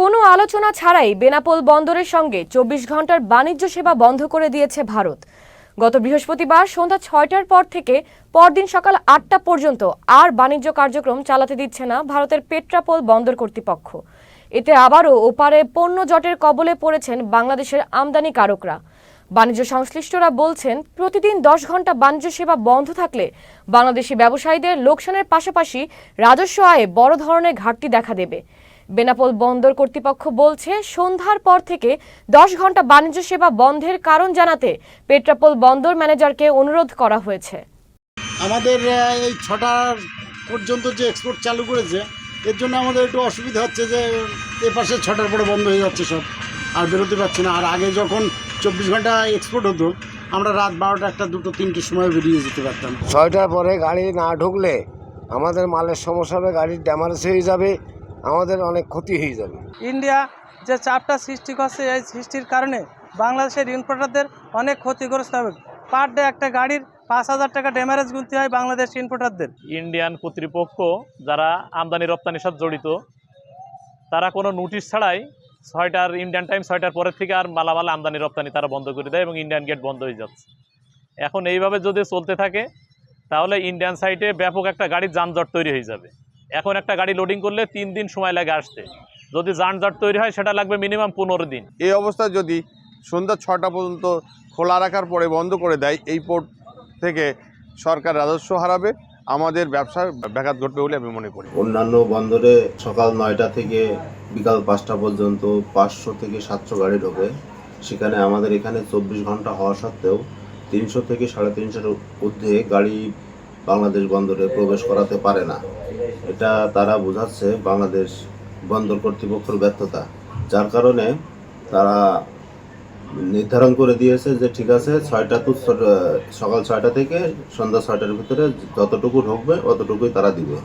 কোনো আলোচনা ছাড়াই বেনাপোল বন্দরের সঙ্গে চব্বিশ ঘণ্টার বাণিজ্য সেবা বন্ধ করে দিয়েছে ভারত। গত বৃহস্পতিবার সন্ধ্যা ছয়টার পর থেকে পরদিন সকাল আটটা পর্যন্ত আর বাণিজ্য কার্যক্রম চালাতে দিচ্ছে না ভারতের পেট্রাপোল বন্দর কর্তৃপক্ষ। এতে আবারও ওপারে পণ্য জটের কবলে পড়েছেন বাংলাদেশের আমদানিকারকরা বাণিজ্য সংশ্লিষ্টরা বলছেন, প্রতিদিন দশ ঘণ্টা বাণিজ্য সেবা বন্ধ থাকলে বাংলাদেশি ব্যবসায়ীদের লোকসানের পাশাপাশি রাজস্ব আয়ে বড় ধরনের ঘাটতি দেখা দেবে। বেনাপোল বন্দর কর্তৃপক্ষ বলছে সন্ধ্যার পর থেকে দশ ঘণ্টা বাণিজ্য সেবা বন্ধের কারণ জানাতে পেট্রাপোল বন্দর ম্যানেজারকে অনুরোধ করা হয়েছে। আমাদের এই ছটার পর্যন্ত যে এক্সপোর্ট চালু করেছে এর জন্য আমাদের একটু অসুবিধা হচ্ছে যে এ পাশে ছটার পরে বন্ধ হয়ে যাচ্ছে সব আর বেরোতে পারছি না। আর আগে যখন চব্বিশ ঘণ্টা এক্সপোর্ট হতো আমরা রাত বারোটা একটা দুটো তিনটের সময় বেরিয়ে যেতে পারতাম। ছয়টার পরে গাড়ি না ঢুকলে আমাদের মালের সমস্যা হবে গাড়ির ড্যামারেজ হয়ে যাবে। আমাদের অনেক ক্ষতি হয়ে যাবে। ইন্ডিয়া যে চাপটা সৃষ্টি করছে এই সৃষ্টির কারণে বাংলাদেশের ইম্পোর্টারদের অনেক ক্ষতিগ্রস্ত হবে। পার ডে একটা গাড়ির পাঁচ হাজার টাকা ড্যামারেজ গুনতে হয় বাংলাদেশ ইম্পোর্টারদের ইন্ডিয়ান কর্তৃপক্ষ যারা আমদানি রপ্তানির সাথে জড়িত তারা কোনো নোটিশ ছাড়াই ছয়টার ইন্ডিয়ান টাইম ছয়টার পরের থেকে আর মালামাল আমদানি রপ্তানি তারা বন্ধ করে দেয় এবং ইন্ডিয়ান গেট বন্ধ হয়ে যাচ্ছে। এখন এইভাবে যদি চলতে থাকে তাহলে ইন্ডিয়ান সাইডে ব্যাপক একটা গাড়ির যানজট তৈরি হয়ে যাবে। এখন একটা গাড়ি লোডিং করলে তিন দিন সময় লাগে আসতে। যদি যানজট তৈরি হয় সেটা লাগবে মিনিমাম পনেরো দিন। এই অবস্থায় যদি সন্ধ্যা ছটা পর্যন্ত খোলা রাখার পরে বন্ধ করে দেয় এই পোর্ট থেকে সরকার রাজস্ব হারাবে আমাদের ব্যবসার ব্যাঘাত ঘটবে বলে আমি মনে করি। অন্যান্য বন্দরে সকাল নয়টা থেকে বিকাল পাঁচটা পর্যন্ত পাঁচশো থেকে সাতশো গাড়ি ঢোকে। সেখানে আমাদের এখানে চব্বিশ ঘণ্টা হওয়া সত্ত্বেও তিনশো থেকে সাড়ে তিনশোর ঊর্ধ্বে গাড়ি বাংলাদেশ বন্দরে প্রবেশ করাতে পারে না। এটা তারা বোঝাচ্ছে বাংলাদেশ বন্দর কর্তৃপক্ষের ব্যর্থতা। যার কারণে তারা নির্ধারণ করে দিয়েছে যে, ঠিক আছে, ছয়টা তো সকাল ছয়টা থেকে সন্ধ্যা ছয়টার ভিতরে যতটুকু ঢুকবে, অতটুকুই তারা দিবে।